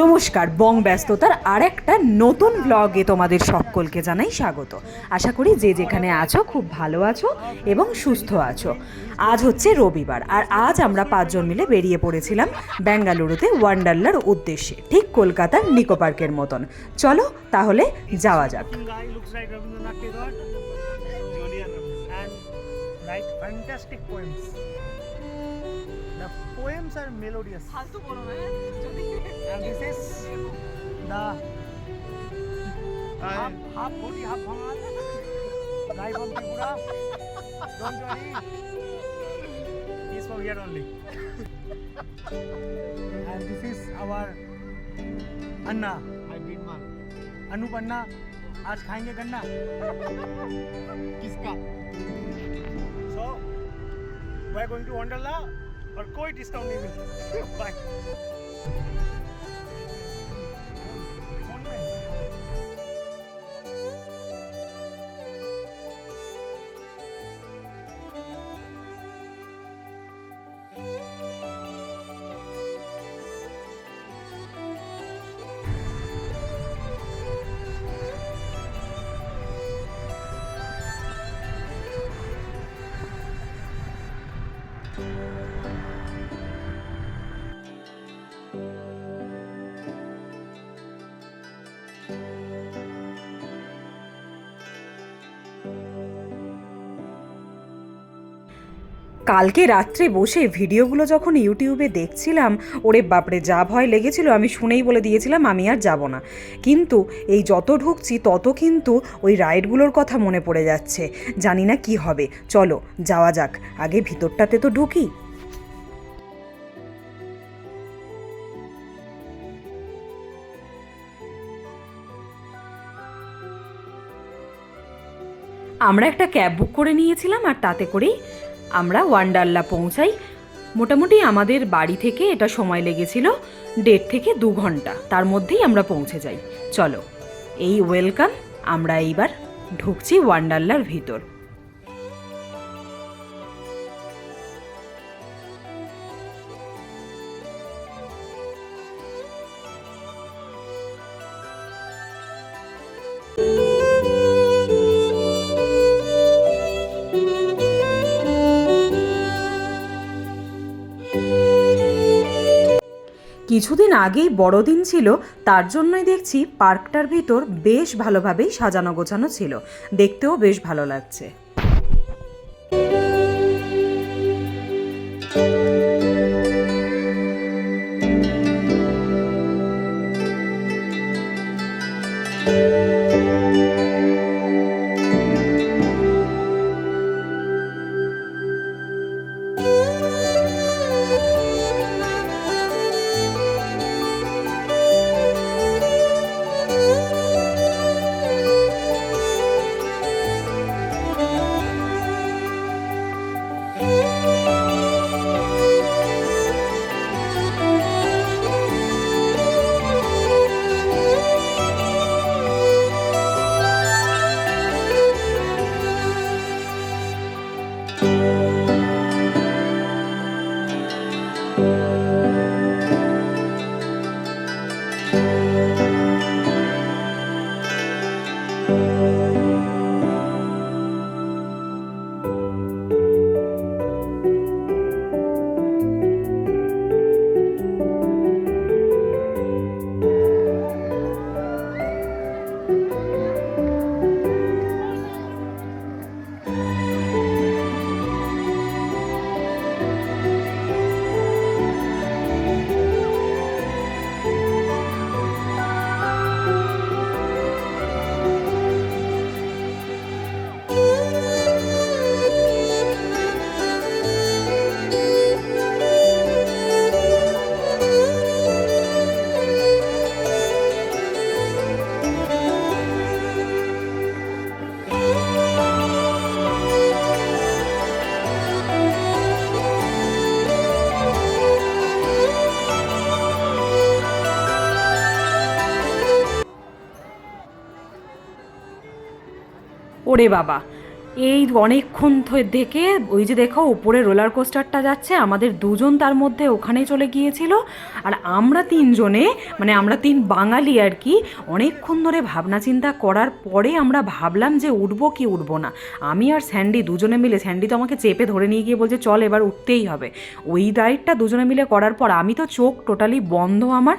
নমস্কার, বং ব্যস্ততার আর একটা নতুন ব্লগে তোমাদের সকলকে জানাই স্বাগত। আশা করি যে যেখানে আছো খুব ভালো আছো এবং সুস্থ আছো। আজ হচ্ছে রবিবার আর আজ আমরা পাঁচজন মিলে বেরিয়ে পড়েছিলাম বেঙ্গালুরুতে ওয়ান্ডারলার উদ্দেশ্যে, ঠিক কলকাতার নিকো পার্কের মতন। চলো তাহলে যাওয়া যাক। Fantastic poems. The poems are melodious. And this is the half, half body, half Bhangal guy from Tripura. Don't worry, he's from here only. and this is our Anna. Anoop अन्ना आज खाएँगे गन्ना किसका so we are going to Wonderla और कोई discount नहीं मिलता। Bye কালকে রাত্রে বসে ভিডিওগুলো যখন ইউটিউবে দেখছিলাম, ওরে বাপরে, যা ভয় লেগেছিল আমি শুনেই বলে দিয়েছিলাম, আমি আর যাব না। কিন্তু এই যত ঢুকছি, তত কিন্তু ওই রাইডগুলোর কথা মনে পড়ে যাচ্ছে। জানি না কি হবে। চলো, যাওয়া যাক। আগে ভিতরটাতে তো ঢুকি। আমরা একটা ক্যাব বুক করে নিয়েছিলাম আর তাতে করেই আমরা ওয়ান্ডারলা পৌঁছাই। মোটামুটি আমাদের বাড়ি থেকে এটা সময় লেগেছিল দেড় থেকে দু ঘণ্টা। তার মধ্যেই আমরা পৌঁছে যাই। চলো, এই ওয়েলকাম, আমরা এইবার ঢুকছি ওয়ান্ডারলার ভিতর। কিছুদিন আগেই বড়দিন ছিল, তার জন্যই দেখছি পার্কটার ভিতর বেশ ভালোভাবেই সাজানো গোছানো ছিল। দেখতেও বেশ ভালো লাগছে। ওরে বাবা। এই অনেকক্ষণ থেকে ওই যে দেখো, উপরে রোলার কোস্টারটা যাচ্ছে, আমাদের দুজন তার মধ্যে ওখানে চলে গিয়েছিল। আর আমরা তিনজনে মানে আমরা তিন বাঙালি আর কি, অনেকক্ষণ ধরে ভাবনা চিন্তা করার পরে আমরা ভাবলাম যে উঠবো কি উঠবো না। আমি আর স্যান্ডি দুজনে মিলে, স্যান্ডি তো আমাকে চেপে ধরে নিয়ে গিয়ে বলছে, চল এবার উঠতেই হবে। ওই রাইডটা দুজনে মিলে করার পর আমি তো চোখ টোটালি বন্ধ আমার।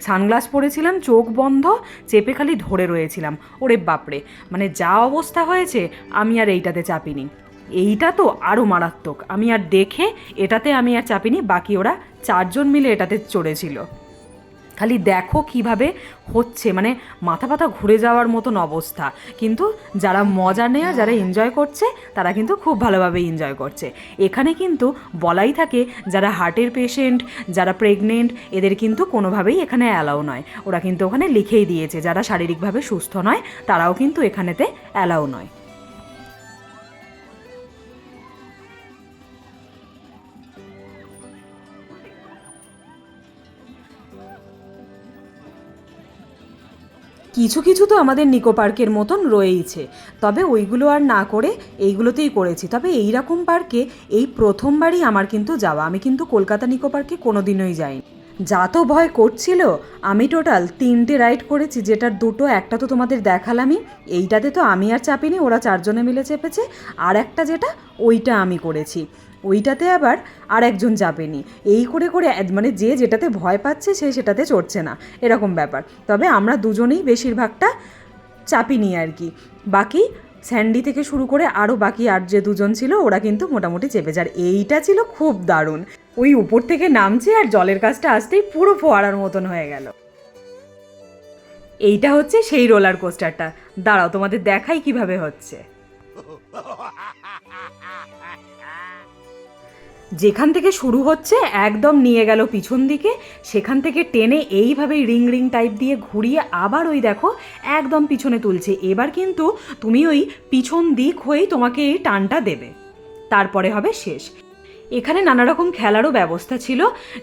সানগ্লাস পরেছিলাম, চোখ বন্ধ, চেপে খালি ধরে রয়েছিলাম। ওরে বাপরে মানে যা অবস্থা হয়েছে, আমি আর এইটাতে চাপিনি। এইটা তো আরও মারাত্মক। আমি আর দেখে এটাতে আমি আর চাপিনি, বাকি ওরা চারজন মিলে এটাতে চড়েছিল। খালি দেখো কীভাবে হচ্ছে। মানে মাথা পাতা ঘুরে যাওয়ার মতন অবস্থা। কিন্তু যারা মজা নেয়া, যারা এনজয় করছে, তারা কিন্তু খুব ভালোভাবে এনজয় করছে। এখানে কিন্তু বলাই থাকে, যারা হার্টের পেশেন্ট যারা প্রেগনেন্ট এদের কিন্তু কোনোভাবেই এখানে অ্যালাউ নয়। ওরা কিন্তু ওখানে লিখেই দিয়েছে, যারা শারীরিকভাবে সুস্থ নয়, তারাও কিন্তু এখানেতে অ্যালাউ নয়। কিছু কিছু তো আমাদের নিকো পার্কের মতন রয়েইছে। তবে ওইগুলো আর না করে এইগুলোতেই করেছি। তবে এই রকম পার্কে এই প্রথমবারই আমার কিন্তু যাওয়া। আমি কিন্তু কলকাতা নিকো পার্কে কোনোদিনই যাইনি। যা তো ভয় করছিল, আমি টোটাল তিনটে রাইড করেছি, যেটার দুটো, একটা তো তোমাদের দেখালামই। এইটাতে তো আমি আর চাপিনি, ওরা চারজনে মিলে চেপেছে। আর একটা যেটা, ওইটা আমি করেছি। ওইটাতে আবার আর একজন চাপেনি এই করে করে মানে যে যেটাতে ভয় পাচ্ছে সে সেটাতে চড়ছে না। এরকম ব্যাপার। তবে আমরা দুজনেই বেশিরভাগটা চাপিনি আর কি। বাকি স্যান্ডি থেকে শুরু করে আরও বাকি আর যে দুজন ছিল, ওরা কিন্তু মোটামুটি চেপেছে আর এইটা ছিল খুব দারুণ। ওই উপর থেকে নামছে আর জলের কাজটা আসতেই পুরো ফোয়ারার মতন হয়ে গেল। এইটা হচ্ছে সেই রোলার কোস্টারটা। দাঁড়াও, তোমাদের দেখাই কীভাবে হচ্ছে। যেখান থেকে শুরু হচ্ছে, একদম নিয়ে গেল পিছন দিকে, সেখান থেকে টেনে এইভাবেই রিং রিং টাইপ দিয়ে ঘুরিয়ে আবার ওই দেখো, একদম পিছনে তুলছে। এবার কিন্তু তুমি ওই পিছন দিক হয়েই তোমাকে এই টানটা দেবে। তারপরে হবে শেষ। এখানে নানা রকম খেলারও ব্যবস্থা ছিল,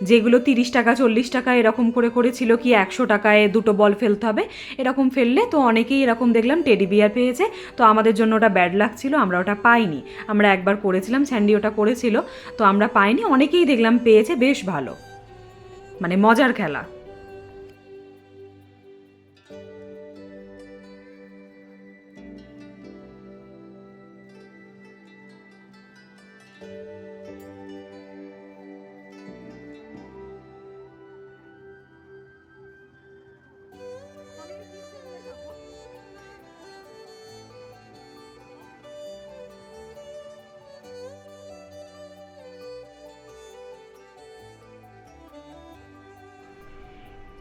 যেগুলো তিরিশ টাকা, চল্লিশ টাকা এরকম করে করেছিল কি একশো টাকায় দুটো বল ফেলতে হবে, এরকম ফেললে তো অনেকেই এরকম দেখলাম টেডি বিয়ার পেয়েছে, তো আমাদের জন্য ওটা ব্যাড লাক ছিল, আমরা ওটা পাইনি। আমরা একবার করেছিলাম, স্যান্ডি ওটা করেছিল, তো আমরা পাইনি, অনেকেই দেখলাম পেয়েছে, বেশ ভালো। মানে মজার খেলা।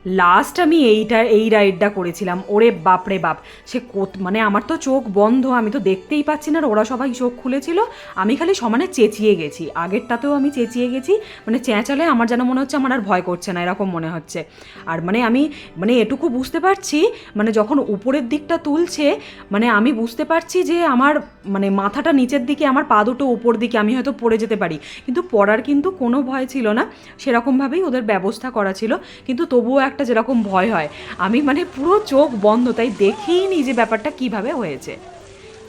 লাস্ট আমি এইটা, এই রাইডটা করেছিলাম। ওরে বাপরে বাপ। সে কোত মানে আমার তো চোখ বন্ধ, আমি তো দেখতেই পাচ্ছি না আর ওরা সবাই চোখ খুলেছিল। আমি খালি সমানে চেঁচিয়ে গেছি। আগেরটাতেও আমি চেঁচিয়ে গেছি। মানে চেঁচালে আমার যেন মনে হচ্ছে আমার আর ভয় করছে না, এরকম মনে হচ্ছে। আর মানে আমি মানে এটুকু বুঝতে পারছি মানে যখন উপরের দিকটা তুলছে মানে আমি বুঝতে পারছি যে আমার মানে মাথাটা নিচের দিকে, আমার পা দুটো উপর দিকে, আমি হয়তো পড়ে যেতে পারি। কিন্তু পড়ার কিন্তু কোনো ভয় ছিল না। সেরকমভাবেই ওদের ব্যবস্থা করা ছিল। কিন্তু তবুও একটা যেরকম ভয় হয়, আমি মানে পুরো চোখ বন্ধ, তাই দেখেই নি যে ব্যাপারটা কীভাবে হয়েছে।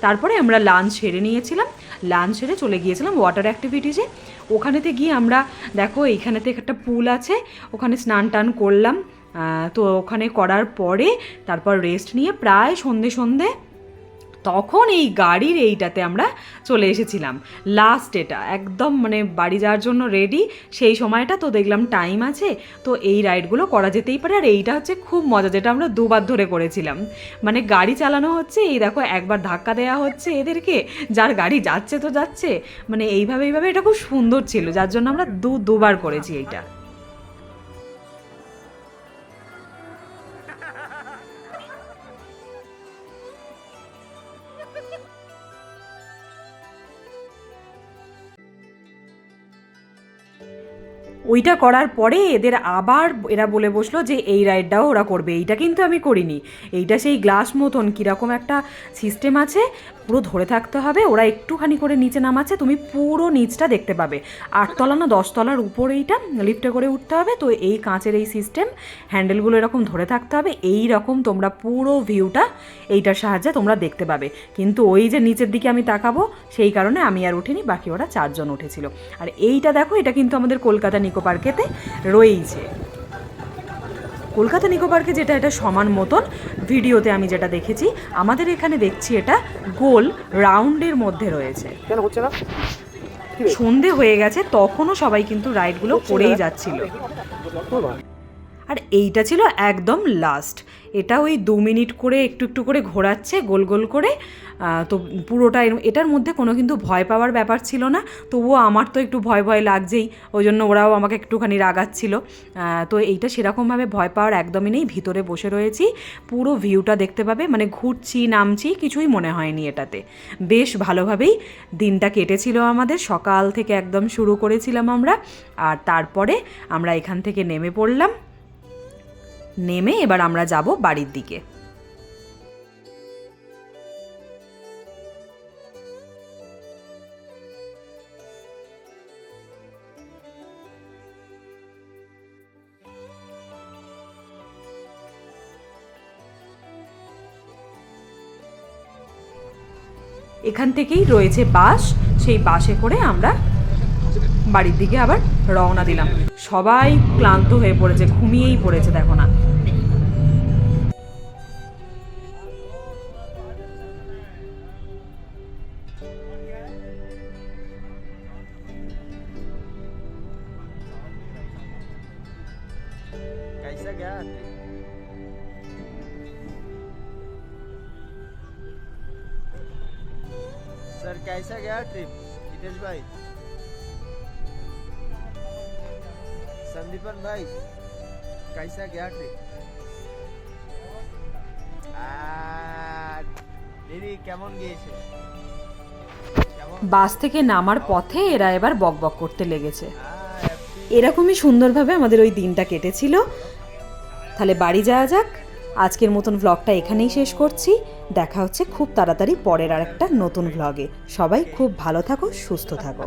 তারপরে আমরা লাঞ্চ সেরে নিয়েছিলাম লাঞ্চ সেরে চলে গিয়েছিলাম ওয়াটার অ্যাক্টিভিটিসে ওখানেতে গিয়ে আমরা, দেখো এইখানেতে একটা পুল আছে, ওখানে স্নান টান করলাম। তো ওখানে করার পরে তারপর রেস্ট নিয়ে প্রায় সন্ধে সন্ধে তখন এই গাড়ির এইটাতে আমরা চলে এসেছিলাম। লাস্ট এটা, একদম মানে বাড়ি যাওয়ার জন্য রেডি সেই সময়টা তো দেখলাম টাইম আছে, তো এই রাইডগুলো করা যেতেই পারে। আর এইটা হচ্ছে খুব মজা, যেটা আমরা দুবার ধরে করেছিলাম। মানে গাড়ি চালানো হচ্ছে, এই দেখো একবার ধাক্কা দেওয়া হচ্ছে এদেরকে, যার গাড়ি যাচ্ছে তো যাচ্ছে। মানে এইভাবে এইভাবে এটা খুব সুন্দর ছিল, যার জন্য আমরা দু দুবার করেছি এইটা। ওইটা করার পরে এদের আবার এরা বলে বসল যে এই রাইডটাও ওরা করবে। এইটা কিন্তু আমি করিনি। এইটা সেই গ্লাস মতন কীরকম একটা সিস্টেম আছে। পুরো ধরে থাকতে হবে, ওরা একটুখানি করে নিচে নামাচ্ছে, তুমি পুরো নিচটা দেখতে পাবে। আটতলা না দশতলার উপর এইটা লিফটে করে উঠতে হবে, তো এই কাঁচের এই সিস্টেম হ্যান্ডেলগুলো এরকম ধরে থাকতে হবে এই রকম তোমরা পুরো ভিউটা এইটার সাহায্যে তোমরা দেখতে পাবে। কিন্তু ওই যে নিচের দিকে আমি তাকাবো, সেই কারণে আমি আর উঠিনি, বাকি ওরা চারজন উঠেছিল। আর এইটা দেখো, এটা কিন্তু আমাদের কলকাতা নিকো পার্কেতে রয়েইছে। কলকাতা নিকোবারকে যেটা এটা সমান মতন ভিডিওতে আমি যেটা দেখেছি আমাদের এখানে দেখছি এটা গোল রাউন্ডের মধ্যে রয়েছে। কেন হচ্ছে না? সন্ধে হয়ে গেছে তখনও সবাই কিন্তু রাইডগুলো করেই যাচ্ছিল। আর এইটা ছিল একদম লাস্ট এটা ওই দু মিনিট করে একটু একটু করে ঘোরাচ্ছে, গোল গোল করে। তো পুরোটা এটার মধ্যে কোনো কিন্তু ভয় পাওয়ার ব্যাপার ছিল না। তবুও আমার তো একটু ভয় ভয় লাগছেই। ওই জন্য ওরাও আমাকে একটুখানি রাগাচ্ছিল। তো এইটা সেরকমভাবে ভয় পাওয়ার একদমই নেই। ভিতরে বসে রয়েছি। পুরো ভিউটা দেখতে পাবে। মানে ঘুরছি, নামছি, কিছুই মনে হয়নি এটাতে। বেশ ভালোভাবেই দিনটা কেটেছিল আমাদের। সকাল থেকে একদম শুরু করেছিলাম আমরা। আর তারপরে আমরা এখান থেকে নেমে পড়লাম। নেমে এবার আমরা যাব বাড়ির দিকে। এখান থেকেই রয়েছে বাস সেই বাসে করে আমরা বাড়ির দিকে আবার রওনা দিলাম সবাই ক্লান্ত হয়ে পড়েছে ঘুমিয়েই পড়েছে দেখো না कैसा गया सर कैसा गया ट्रिप हितेश भाई संदीपन भाई कैसा गया ट्रिप আর দিদি কেমন গিয়েছে কেমন বাস থেকে নামার পথে এরা এবার বকবক করতে লেগেছে আহ, happy। এরকমই সুন্দরভাবে আমাদের ওই দিনটা কেটেছিল তাহলে বাড়ি যাওয়া যাক আজকের মতন ভ্লগটা এখানেই শেষ করছি দেখা হচ্ছে খুব তাড়াতাড়ি পরের আর একটা নতুন ভ্লগে সবাই খুব ভালো থাকো সুস্থ থাকো